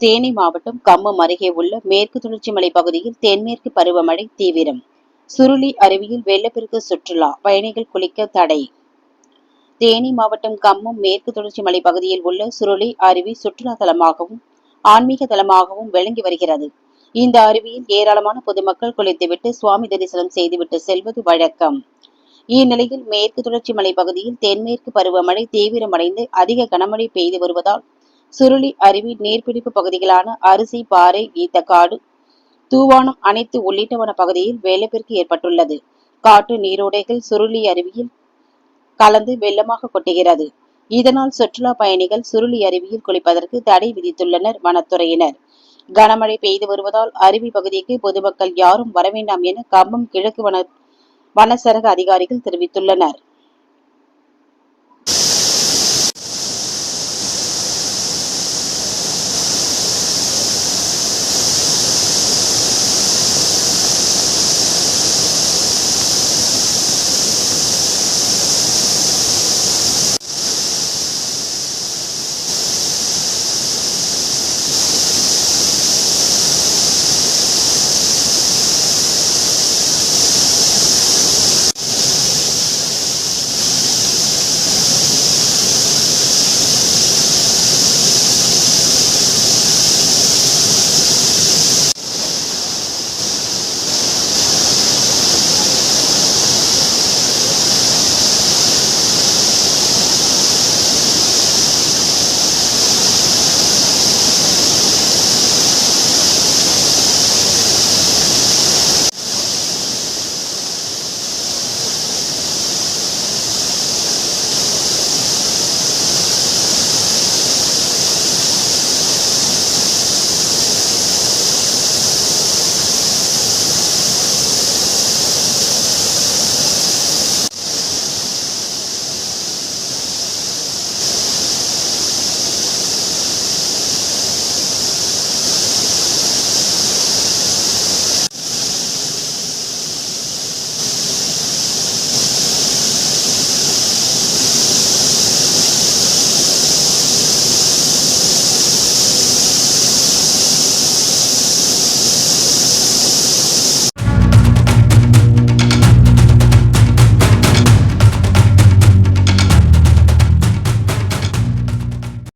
தேனி மாவட்டம் கம்மம் அருகே உள்ள மேற்கு தொடர்ச்சி மலை பகுதியில் தென்மேற்கு பருவமழை தீவிரம். சுருளி அருவியில் வெள்ளப்பெருக்கு சுற்றுலா பயணிகள் குளிக்க தடை. தேனி மாவட்டம் கம்மம் மேற்கு தொடர்ச்சி மலை பகுதியில் உள்ள சுருளி அருவி சுற்றுலா தலமாகவும் ஆன்மீக தலமாகவும் விளங்கி வருகிறது. இந்த அருவியில் ஏராளமான பொதுமக்கள் குளித்துவிட்டு சுவாமி தரிசனம் செய்துவிட்டு செல்வது வழக்கம். இந்நிலையில் மேற்கு தொடர்ச்சி மலை பகுதியில் தென்மேற்கு பருவமழை தீவிரமடைந்து அதிக கனமழை பெய்து வருவதால் சுருளி அருவி நீர்பிடிப்பு பகுதிகளான அரிசி பாறை ஈத்தக்காடு தூவானம் அனைத்து உள்ளிட்டவன பகுதியில் வெள்ளப்பெருக்கு ஏற்பட்டுள்ளது. காட்டு நீரோடைகள் சுருளி அருவியில் கலந்து வெள்ளமாக கொட்டுகிறது. இதனால் சுற்றுலா பயணிகள் சுருளி அருவியில் குளிப்பதற்கு தடை விதித்துள்ளனர் வனத்துறையினர். கனமழை பெய்து வருவதால் அருவி பகுதிக்கு பொதுமக்கள் யாரும் வரவேண்டாம் என கம்பம் கிழக்கு வன வனச்சரக அதிகாரிகள் தெரிவித்துள்ளனர்.